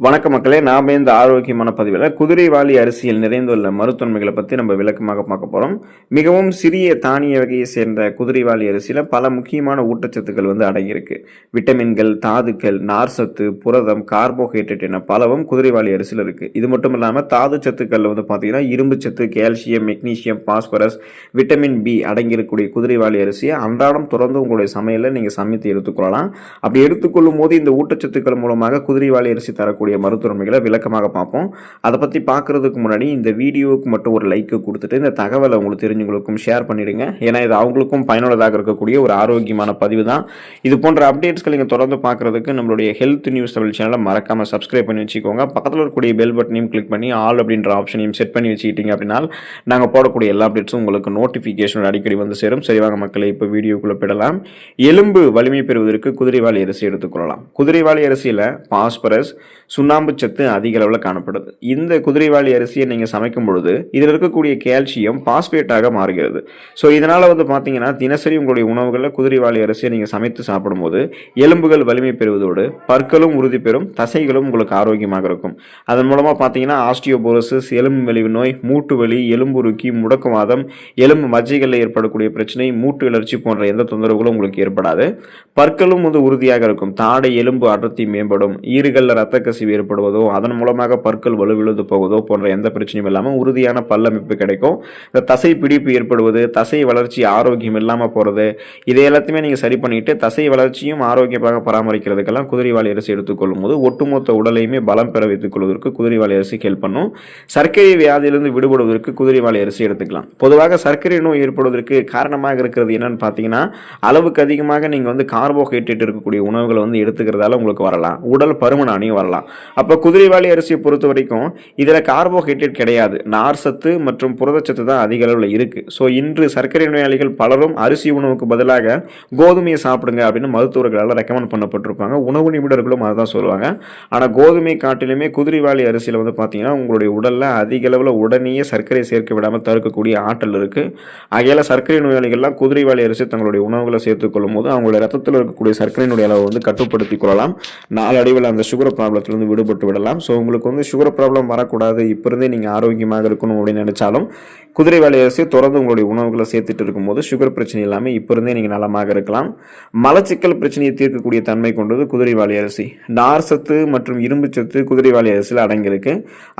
வணக்க மக்களே நாம இந்த ஆரோக்கியமான பதிவில் குதிரைவாலி அரிசியில் நிறைந்துள்ள மருத்துவன்மைகளை பற்றி நம்ம விளக்கமாக பார்க்க போகிறோம் மிகவும் சிறிய தானிய வகையை சேர்ந்த குதிரைவாலி அரிசியில் பல முக்கியமான ஊட்டச்சத்துக்கள் வந்து அடங்கியிருக்கு. விட்டமின்கள் தாதுக்கள் நார்சத்து புரதம் கார்போஹைட்ரேட் என பலவும் குதிரைவாலி அரிசியில் இருக்குது இது மட்டும் இல்லாமல் தாது சத்துக்களில் வந்து பார்த்தீங்கன்னா இரும்பு சத்து calcium magnesium phosphorus vitamin B அடங்கியிருக்கக்கூடிய குதிரைவாலி அரிசியை அன்றாடம் தொடர்ந்து உங்களுடைய சமையலில் நீங்கள் சமைத்து எடுத்துக்கொள்ளலாம். அப்படி எடுத்துக்கொள்ளும் போது இந்த ஊட்டச்சத்துக்கள் மூலமாக குதிரைவாலி அரிசி தரக்கூடிய மருத்துவமைகளை விளக்கமாக பார்ப்போம். அதை பற்றி பார்க்குறதுக்கு முன்னாடி இந்த வீடியோவுக்கு மட்டும் ஒரு லைக்கு கொடுத்துட்டு இந்த தகவலை உங்களுக்கு தெரிஞ்சவங்களுக்கும் ஷேர் பண்ணிடுங்க. ஏன்னா இது அவங்களுக்கும் பயனுள்ளதாக இருக்கக்கூடிய ஒரு ஆரோக்கியமான பதிவு தான். இது போன்ற அப்டேட்ஸ்கள் நீங்கள் தொடர்ந்து பார்க்குறதுக்கு நம்மளுடைய ஹெல்த் நியூஸ் தமிழ் சேனலை மறக்காமல் சப்ஸ்கிரைப் பண்ணி வச்சுக்கோங்க. பக்கத்தில் இருக்கக்கூடிய பெல் பட்டனையும் கிளிக் பண்ணி ஆல் அப்படின்ற ஆப்ஷனையும் செட் பண்ணி வச்சுக்கிட்டீங்க அப்படின்னா நாங்கள் போடக்கூடிய எல்லா அப்டேட்ஸும் உங்களுக்கு நோட்டிஃபிகேஷன் அடிக்கடி வந்து சேரும். சரிவாங்க மக்களை இப்போ வீடியோக்குள்ளே போயிடலாம். எலும்பு வலிமை பெறுவதற்கு குதிரைவாலி அரிசி எடுத்துக்கொள்ளலாம் குதிரைவாலி அரிசியில் பாஸ்பரஸ் சுண்ணாம்பு சத்து அதிக அளவில் காணப்படுது. இந்த குதிரைவாலி அரிசியை நீங்கள் சமைக்கும் பொழுது இதில் இருக்கக்கூடிய கால்சியம் பாஸ்பேட்டாக மாறுகிறது. ஸோ இதனால் வந்து பார்த்தீங்கன்னா தினசரி உங்களுடைய உணவுகளில் குதிரைவாளி அரிசியை நீங்கள் சமைத்து சாப்பிடும்போது எலும்புகள் வலிமை பெறுவதோடு பற்களும் உறுதி பெறும் தசைகளும் உங்களுக்கு ஆரோக்கியமாக இருக்கும். அதன் மூலமாக பார்த்தீங்கன்னா ஆஸ்டியோபோரோசிஸ் எலும்பு மெலிவு நோய் மூட்டு வலி எலும்புருக்கி முடக்குவாதம் எலும்பு மஜ்ஜைகளில் ஏற்படக்கூடிய பிரச்சனை மூட்டு வளர்ச்சி போன்ற எந்த தொந்தரவுகளும் உங்களுக்கு ஏற்படாது. பற்களும் வந்து உறுதியாக இருக்கும். தாடை எலும்பு அடர்த்தி மேம்படும். ஈறுகளில் ரத்த கசிவு ஏற்படுவதோ அதன் மூலமாக பற்கள் வலுவிழுந்து போவதோ போன்ற எந்த பிரச்சனையும் இல்லாமல் உறுதியான பல்லமைப்பு கிடைக்கும். இந்த தசை பிடிப்பு ஏற்படுவது தசை வளர்ச்சி ஆரோக்கியம் இல்லாமல் போகிறது இதை எல்லாத்தையுமே நீங்கள் சரி பண்ணிட்டு தசை வளர்ச்சியும் ஆரோக்கியமாக பராமரிக்கிறதுக்கெல்லாம் குதிரைவாளி அரிசி எடுத்துக்கொள்ளும் போது ஒட்டுமொத்த உடலையுமே பலம் பெற வைத்துக் கொள்வதற்கு குதிரைவாளி அரிசி ஹெல்ப் பண்ணும். சர்க்கரை வியாதியிலிருந்து விடுபடுவதற்கு குதிரைவாளி அரிசி எடுத்துக்கலாம். பொதுவாக சர்க்கரை நோய் ஏற்படுவதற்கு காரணமாக இருக்கிறது என்னன்னு பார்த்தீங்கன்னா அளவுக்கு அதிகமாக நீங்கள் வந்து கார்போஹைட்ரேட் இருக்கக்கூடிய உணவுகளை வந்து எடுத்துக்கிறதால உங்களுக்கு வரலாம். உடல் பருமனானியும் வரலாம். அப்போ குதிரைவாளி அரிசியை பொறுத்த வரைக்கும் இதில் கார்போஹைட்ரேட் கிடையாது. நார் சத்து மற்றும் புரதச்சத்து தான் அதிக அளவில் இருக்குது ஸோ இன்று சர்க்கரை நோயாளிகள் பலரும் அரிசி உணவுக்கு பதிலாக கோதுமையை சாப்பிடுங்க அப்படின்னு மருத்துவர்களால் ரெக்கமெண்ட் பண்ணப்பட்டிருப்பாங்க. உணவு நிபுணர்களும் அதை தான் சொல்லுவாங்க. ஆனால் கோதுமை காட்டிலுமே குதிரைவாளி அரிசியில் வந்து பார்த்தீங்கன்னா உங்களுடைய உடலில் அதிக அளவில் உடனேயே சர்க்கரை சேர்க்க விடாமல் தடுக்கக்கூடிய ஆற்றல் இருக்குது ஆகையால் சர்க்கரை நோயாளிகள்லாம் குதிரைவாளி அரிசி தங்களுடைய உணவுகளை சேர்த்துக்கொள்ளும் போது அவங்களுடைய ரத்தத்தில் இருக்கக்கூடிய சர்க்கரையினுடைய அளவை வந்து கட்டுப்படுத்திக் கொள்ளலாம். நாளடைவில் அந்த சுகர் ப்ராப்ளத்தில் வந்து விடுபட்டு விடலாம். ஸோ உங்களுக்கு வந்து சுகர் ப்ராப்ளம் வரக்கூடாது. இப்போ இருந்தே நீங்கள் ஆரோக்கியமாக இருக்கணும் அப்படின்னு நினச்சாலும் குதிரைவாளி அரிசி தொடர்ந்து உங்களுடைய உணவுகளை சேர்த்துட்டு இருக்கும்போது சுகர் பிரச்சனை இல்லாமல் இப்போ இருந்தே நீங்கள் நலமாக இருக்கலாம். மலச்சிக்கல் பிரச்சனையை தீர்க்கக்கூடிய தன்மை கொண்டது குதிரைவாளி அரிசி. நார் சத்து மற்றும் இரும்பு சத்து குதிரைவாளி அரிசியில் அடங்கியிருக்கு.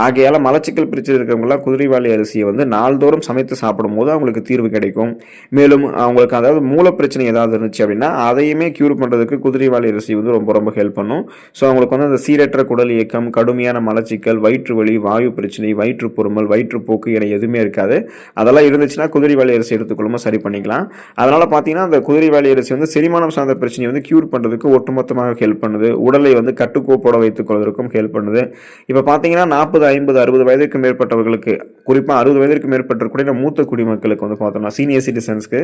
ஆகையால் மலச்சிக்கல் பிரச்சனை இருக்கிறவங்களாம் குதிரைவாளி அரிசியை வந்து நாள்தோறும் சமைத்து சாப்பிடும் போது அவங்களுக்கு தீர்வு கிடைக்கும். மேலும் அவங்களுக்கு அதாவது மூல பிரச்சனை ஏதாவது இருந்துச்சு அப்படின்னா அதையுமே க்யூர் பண்ணுறதுக்கு குதிரைவாளி அரிசி வந்து ரொம்ப ரொம்ப ஹெல்ப் பண்ணும். ஸோ அவங்களுக்கு வந்து அந்த சீரற்ற குடல் இயக்கம் கடுமையான மலச்சிக்கல் வயிற்று வலி வாயு பிரச்சனை வயிற்று பொறுமல் வயிற்றுப்போக்கு என எதுவுமே இருக்காது. அதெல்லாம் இருந்துச்சுன்னா குதிரை வேலை அரிசி எடுத்துக்கொள்ளுமா சரி பண்ணிக்கலாம். அதனால் பார்த்தீங்கன்னா அந்த குதிரை வேலை அரிசி வந்து செரிமானம் சார்ந்த பிரச்சனையை வந்து க்யூர் பண்ணுறதுக்கு ஒட்டுமொத்தமாக ஹெல்ப் பண்ணுது. உடலை வந்து கட்டுக்கோப்போட வைத்துக் கொள்வதற்கும் ஹெல்ப் பண்ணுது. இப்போ பார்த்தீங்கன்னா நாற்பது ஐம்பது அறுபது வயதுக்கு மேற்பட்டவர்களுக்கு குறிப்பாக அறுபது வயதிற்கு மேற்பட்டக்கூடிய மூத்த குடிமக்களுக்கு வந்து பார்த்தோம்னா சீனியர் சிட்டிசன்ஸ்க்கு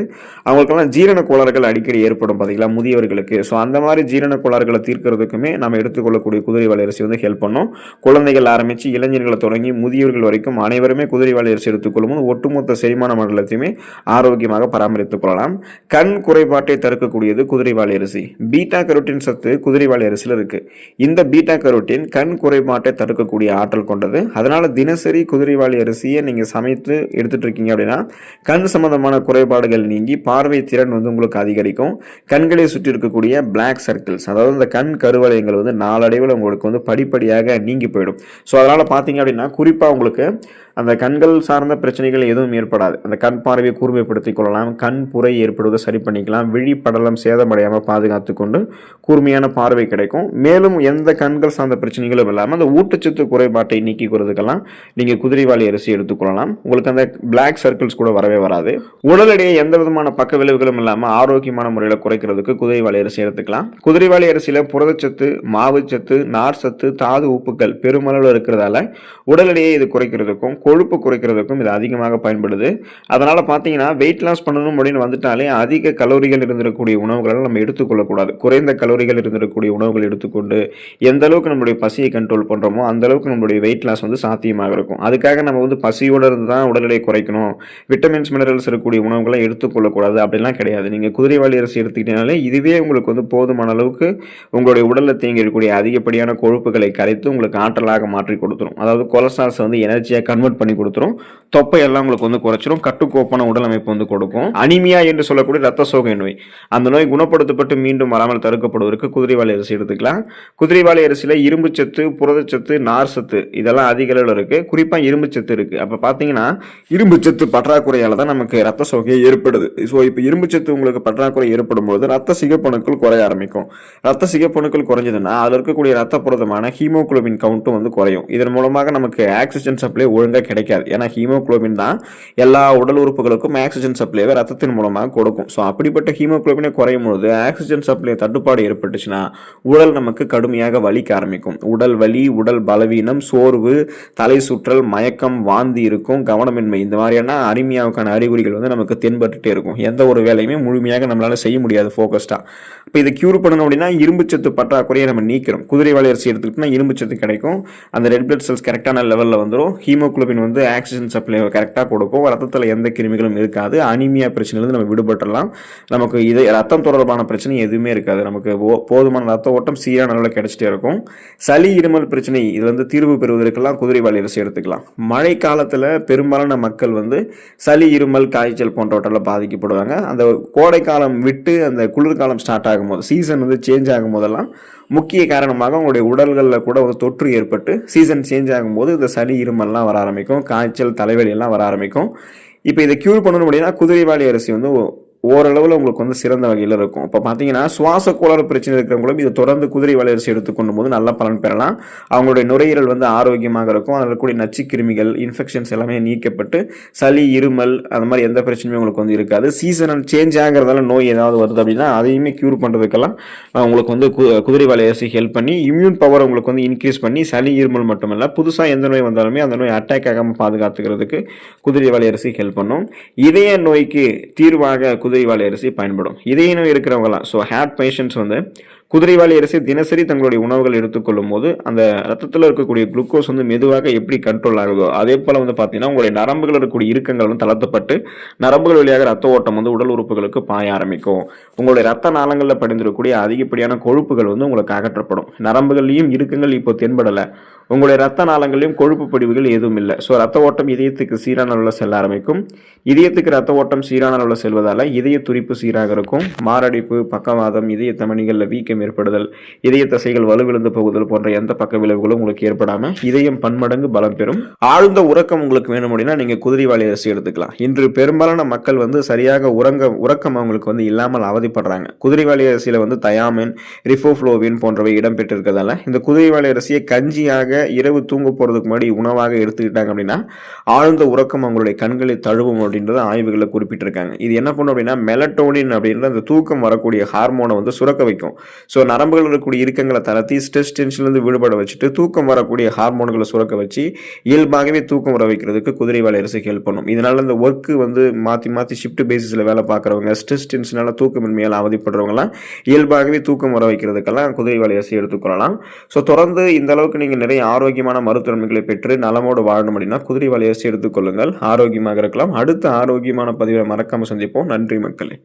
அவங்களுக்கெல்லாம் ஜீரண கோளாறுகள் அடிக்கடி ஏற்படும் பார்த்தீங்களா முதியவர்களுக்கு. ஸோ அந்த மாதிரி ஜீரண கோளாறுகளை தீர்க்கிறதுக்குமே நம்ம எடுத்துக்கொள்ளக்கூடிய குதிரை அரிசி வந்து ஹெல்ப் பண்ணும். குழந்தைகள் ஆரம்பித்து இளைஞர்களை தொடங்கி முதியவர்கள் வரைக்கும் அனைவருமே குதிரை அரிசி எடுத்துக்கொள்ளும் போது ஒட்டுமொத்த செரிமான மண்டலத்தையுமே ஆரோக்கியமாக பராமரித்துக் கொள்ளலாம். கண் குறைபாட்டை தடுக்கக்கூடியது குதிரைவாளி அரிசி. பீட்டா கரோட்டின் சத்து குதிரைவாளி அரிசியில் இருக்கு. இந்த பீட்டா கரோட்டின் கண் குறைபாட்டை தடுக்கக்கூடிய ஆற்றல் கொண்டது. அதனால தினசரி குதிரைவாளி அரிசியை நீங்க சமைத்து எடுத்துட்டு இருக்கீங்க அப்படின்னா கண் சம்பந்தமான குறைபாடுகள் நீங்கி பார்வை திறன் வந்து உங்களுக்கு அதிகரிக்கும். கண்களை சுற்றி இருக்கக்கூடிய பிளாக் சர்க்கிள்ஸ் அதாவது இந்த கண் கருவலயங்கள் வந்து நாளடைவில் உங்களுக்கு வந்து படிப்படியாக நீங்கி போயிடும். ஸோ அதனால் பார்த்தீங்க அப்படின்னா குறிப்பாக உங்களுக்கு அந்த கண்கள் சார்ந்த பிரச்சனைகள் எதுவும் ஏற்படாது. அந்த கண் பார்வையை கூர்மைப்படுத்திக் கொள்ளலாம். கண் புரை ஏற்படுவதை சரி பண்ணிக்கலாம். விழி படலம் சேதமடையாமல் பாதுகாத்து கொண்டு கூர்மையான பார்வை கிடைக்கும். மேலும் எந்த கண்கள் சார்ந்த பிரச்சனைகளும் இல்லாமல் அந்த ஊட்டச்சத்து குறைபாட்டை நீக்கிக்கிறதுக்கெல்லாம் நீங்கள் குதிரைவாளி அரிசி எடுத்துக்கொள்ளலாம் உங்களுக்கு அந்த பிளாக் சர்க்கிள்ஸ் கூட வரவே வராது. உடல் எடையை எந்த விதமான பக்க விளைவுகளும் இல்லாமல் ஆரோக்கியமான முறையில் குறைக்கிறதுக்கு குதிரைவாளி அரிசி எடுத்துக்கலாம். குதிரைவாளி அரிசியில் புரதச்சத்து மாவுச்சத்து நார் சத்து தாது உப்புக்கள் பெருமளவில் இருக்கிறதால உடல் எடையை இது குறைக்கிறதுக்கும் கொழுப்பு குறைக்கிறதுக்கும் இது அதிகமாக பயன்படுது. அதனால் பார்த்தீங்கன்னா வெயிட் லாஸ் பண்ணணும் அப்படின்னு வந்துட்டாலே அதிக கலோரிகள் இருந்திருக்கக்கூடிய உணவுகளை நம்ம எடுத்துக்கொள்ளக்கூடாது. குறைந்த கலோரிகள் இருந்திருக்கக்கூடிய உணவுகள் எடுத்துக்கொண்டு எந்த அளவுக்கு நம்மளுடைய பசியை கண்ட்ரோல் பண்ணுறோமோ அந்த அளவுக்கு நம்மளுடைய வெயிட் லாஸ் வந்து சாத்தியமாக இருக்கும். அதுக்காக நம்ம வந்து பசியோடு இருந்து தான் உடல் எடையை குறைக்கணும். விட்டமின்ஸ் மினரல்ஸ் இருக்கக்கூடிய உணவுகளை எடுத்துக்கொள்ளக்கூடாது. அப்படிலாம் கிடையாது. நீங்கள் குதிரைவாளி அரிசி எடுத்துக்கிட்டீங்கனாலே இதுவே உங்களுக்கு வந்து போதுமான அளவுக்கு உங்களுடைய உடலில் தேங்கி இருக்கக்கூடிய அதிகப்படியான கொழுப்புகளை கரைத்து உங்களுக்கு ஆற்றலாக மாற்றி கொடுத்துரும். அதாவது கொலஸ்ட்ரால்ஸ் வந்து எனர்ஜியாக கன்வெர்ட் பண்ணி கொடுத்துரும். தொப்பையெல்லாம் உங்களுக்கு வந்து குறைச்சிரும். கட்டுக்கோப்பான உடல் அமைப்பு வந்து கொடுக்கும். அனிமியா என்று சொல்லக்கூடிய ரத்த சோகை நோய். அந்த நோய் குணப்படுத்தப்பட்டு மீண்டும் வராமல் தடுக்கப்படுவதற்கு குதிரைவாளி அரிசி எடுத்துக்கலாம். குதிரைவாளி அரிசியில் இரும்புச்சத்து புரதச்சத்து நார் சத்து இதெல்லாம் அதிக அளவில் இருக்குது குறிப்பாக இரும்புச்சத்து இருக்குது அப்போ பார்த்தீங்கன்னா இரும்புச்சத்து பற்றாக்குறையால் தான் நமக்கு ரத்த சோகை ஏற்படுது. ஸோ இப்போ இரும்புச்சத்து உங்களுக்கு பற்றாக்குறை ஏற்படும் பொழுது ரத்த சிகப்பணுக்கள் குறைய ஆரம்பிக்கும். ரத்த சிகப்பணுக்கள் குறைஞ்சதுன்னா அதில் இருக்கக்கூடிய ரத்த புரதமான ஹீமோகுளோபின் கவுண்ட்டும் வந்து குறையும். இதன் மூலமாக நமக்கு ஆக்சிஜன் சப்ளை ஒழுங்காக கிடைக்காது. ஏன்னா ஹீமோகுளோபின் தான் எல்லா உடல் உறுப்புகளுக்கும் ஆக்சிஜன் சப்ளைவை ரத்தத்தின் மூலமாக கொடுக்கும். ஸோ அப்படிப்பட்ட ஹீமோகுளோபினை குறையும் பொழுது ஆக்சிஜன் சப்ளை தட்டுப்பாடு ஏற்பட்டுச்சுன்னா உடல் நமக்கு கடுமையாக வலிக்க ஆரம்பிக்கும். உடல் வலி உடல் பலவீனம் சோர்வு தலை சுற்றல் மயக்கம் வாந்தி இருக்கும் கவனமின்மை. இந்த மாதிரியான அரிமியாவுக்கான அறிகுறிகள் வந்து நமக்கு தென்பட்டுட்டே இருக்கும். எந்த ஒரு வேலையுமே முழுமையாக நம்மளால் செய்ய முடியாது ஃபோக்கஸ்டாக இப்போ இதை க்யூர் பண்ணணும் அப்படின்னா இரும்புச்சத்து பற்றாக்குறையை நம்ம நீக்கிறோம் குதிரை அரிசி எடுத்துக்கிட்டோம்னா இரும்புச்சத்து கிடைக்கும். அந்த ரெட் பிளட் செல்ஸ் கரெக்டான லெவலில் வந்துடும் ஹீமோகுளோபின் வந்து ஆக்சிஜன் சப்ளை கரெக்டாக கொடுக்கும் ரத்தத்தில் எந்த கிருமிகளும் இருக்காது. அனிமியா பிரச்சனையிலேருந்து நம்ம விடுபட்டுடலாம். நமக்கு இது ரத்தம் தொடர்பான பிரச்சனை எதுவுமே இருக்காது. நமக்கு போதுமான ரத்த ஓட்டம் சீரான அளவில் கிடைச்சிட்டே இருக்கும். சளி இருமல் பிரச்சனை இது வந்து தீர்வு பெறுவதற்கெல்லாம் குதிரைவாளி அரிசி எடுத்துக்கலாம். மழை காலத்தில் பெரும்பாலான மக்கள் வந்து சளி இருமல் காய்ச்சல் போன்றவற்றால் பாதிக்கப்படுவாங்க. அந்த கோடைக்காலம் விட்டு அந்த குளிர்காலம் ஸ்டார்ட் ஆகும்போது சீசன் வந்து சேஞ்ச் ஆகும் போதெல்லாம் முக்கிய காரணமாக உங்களுடைய உடல்களில் கூட ஒரு தொற்று ஏற்பட்டு சீசன் சேஞ்ச் ஆகும்போது இந்த சளி இருமல்லாம் வர ஆரம்பிக்கும். காய்ச்சல் தலைவலி எல்லாம் வர ஆரம்பிக்கும். இப்போ இதை க்யூர் பண்ணணும் அப்படின்னா குதிரைவாளி அரிசி வந்து ஓரளவில் உங்களுக்கு வந்து சிறந்த வகையில் இருக்கும். இப்போ பார்த்தீங்கன்னா சுவாச கோளாறு பிரச்சனை இருக்கிறவங்களும் இதை தொடர்ந்து குதிரை வளர்ச்சி எடுத்துக்கொண்டும் போது நல்ல பலன் பெறலாம். அவங்களுடைய நுரையீரல் வந்து ஆரோக்கியமாக இருக்கும். அதில் இருக்கக்கூடிய நச்சுக்கிருமிகள் இன்ஃபெக்ஷன்ஸ் எல்லாமே நீக்கப்பட்டு சளி இருமல் அந்த மாதிரி எந்த பிரச்சனையும் உங்களுக்கு வந்து இருக்காது. சீசனல் சேஞ்ச் ஆகிறதால நோய் ஏதாவது வருது அப்படின்னா அதையுமே க்யூர் பண்ணுறதுக்கெல்லாம் உங்களுக்கு வந்து கு- குதிரை வளையரசி ஹெல்ப் பண்ணி இம்யூன் பவர் உங்களுக்கு வந்து இன்க்ரீஸ் பண்ணி சளி இருமல் மட்டுமல்ல புதுசாக எந்த நோய் வந்தாலுமே அந்த நோய் அட்டாக் ஆகாமல் பாதுகாத்துக்கிறதுக்கு குதிரை வளையரசி அரிசி ஹெல்ப் பண்ணும். இதய நோய்க்கு தீர்வாக குதிரைவாலி அரிசி பயன்படும். இதயம் இருக்கிறவங்களாம் ஸோ ஹார்ட் பேஷண்ட்ஸ் வந்து குதிரைவாலி அரிசி தினசரி தங்களுடைய உணவுகள் எடுத்துக்கொள்ளும் போது அந்த ரத்தத்தில் இருக்கக்கூடிய குளுக்கோஸ் வந்து மெதுவாக எப்படி கண்ட்ரோல் ஆகுதோ அதே போல் வந்து பார்த்தீங்கன்னா உங்களுடைய நரம்புகள் இருக்கக்கூடிய இறுக்கங்கள் வந்து தளர்த்தப்பட்டு நரம்புகள் வழியாக ரத்த ஓட்டம் வந்து உடல் உறுப்புகளுக்கு பாய ஆரம்பிக்கும். உங்களுடைய ரத்த நாளங்களில் படிந்திருக்கக்கூடிய அதிகப்படியான கொழுப்புகள் வந்து உங்களுக்கு அகற்றப்படும். நரம்புகள்லையும் இறுக்கங்கள் இப்போ தென்படலை. உங்களுடைய ரத்த நாளங்களையும் கொழுப்பு படிவுகள் எதுவும் இல்லை. ஸோ ரத்த ஓட்டம் இதயத்துக்கு சீரான அளவில் செல்ல ஆரம்பிக்கும். இதயத்துக்கு ரத்த ஓட்டம் சீரான அளவில் செல்வதால் இதய துடிப்பு சீராக இருக்கும். மாரடைப்பு பக்கவாதம் இதய தமணிகளில் வீக்கம் ஏற்படுதல் இதய தசைகள் வலுவிழந்து போகுதல் போன்ற எந்த பக்க விளைவுகளும் உங்களுக்கு ஏற்படாமல் இதயம் பன்மடங்கு பலம் பெறும். ஆழ்ந்த உறக்கம் உங்களுக்கு வேணும் அப்படின்னா நீங்கள் குதிரைவாளி அரிசி எடுத்துக்கலாம். இன்று பெரும்பாலான மக்கள் வந்து சரியாக உறங்க உறக்கம் அவங்களுக்கு வந்து இல்லாமல் அவதிப்படுறாங்க. குதிரைவாளி அரிசியில் வந்து தயாமின் ரிஃபோஃப்ளோவின் போன்றவை இடம்பெற்றிருக்கிறதால இந்த குதிரைவாளி அரிசியை கஞ்சியாக இரவு தூங்க போகிறதுக்கு முன்னாடி உணவாக எடுத்துக்கிட்டாங்க அப்படின்னா ஆழ்ந்த உறக்கம் அவங்களுடைய கண்களை தழுவும் அப்படின்றத ஆய்வுகளில் குறிப்பிட்டிருக்காங்க. இது என்ன பண்ணும் அப்படின்னா மெலட்டோனின் அப்படின்ற அந்த தூக்கம் வரக்கூடிய ஹார்மோனை வந்து சுரக்க வைக்கும். ஸோ நரம்புகள் இருக்கக்கூடிய இறுக்கங்களை தளர்த்தி ஸ்ட்ரெஸ் டென்ஷன்லேருந்து விடுபட வச்சுட்டு தூக்கம் வரக்கூடிய ஹார்மோன்களை சுரக்க வச்சு இயல்பாகவே தூக்கம் வர வைக்கிறதுக்கு குதிரை குதிரைவாளி அரிசி ஹெல்ப் பண்ணும். இதனால் இந்த ஒர்க்கு வந்து மாற்றி மாற்றி ஷிஃப்ட் பேசிஸில் வேலை பார்க்குறவங்க ஸ்ட்ரெஸ் டென்ஷனால் தூக்கமின்மையால் அவதிப்படுறவங்களாம் இயல்பாகவே தூக்கம் வர வைக்கிறதுக்கெல்லாம் குதிரை வேலை அரிசி எடுத்துக்கொள்ளலாம் ஸோ தொடர்ந்து இந்த அளவுக்கு நீங்கள் நிறைய ஆரோக்கியமான மருத்துவமைகளை பெற்று நலமோடு வாழணும் அப்படின்னா குதிரை குதிரைவாளி அரிசி எடுத்துக்கொள்ளுங்கள் ஆரோக்கியமாக இருக்கலாம். அடுத்த ஆரோக்கியமான பதிவை மறக்காமல் சந்திப்போம். நன்றி மக்களே.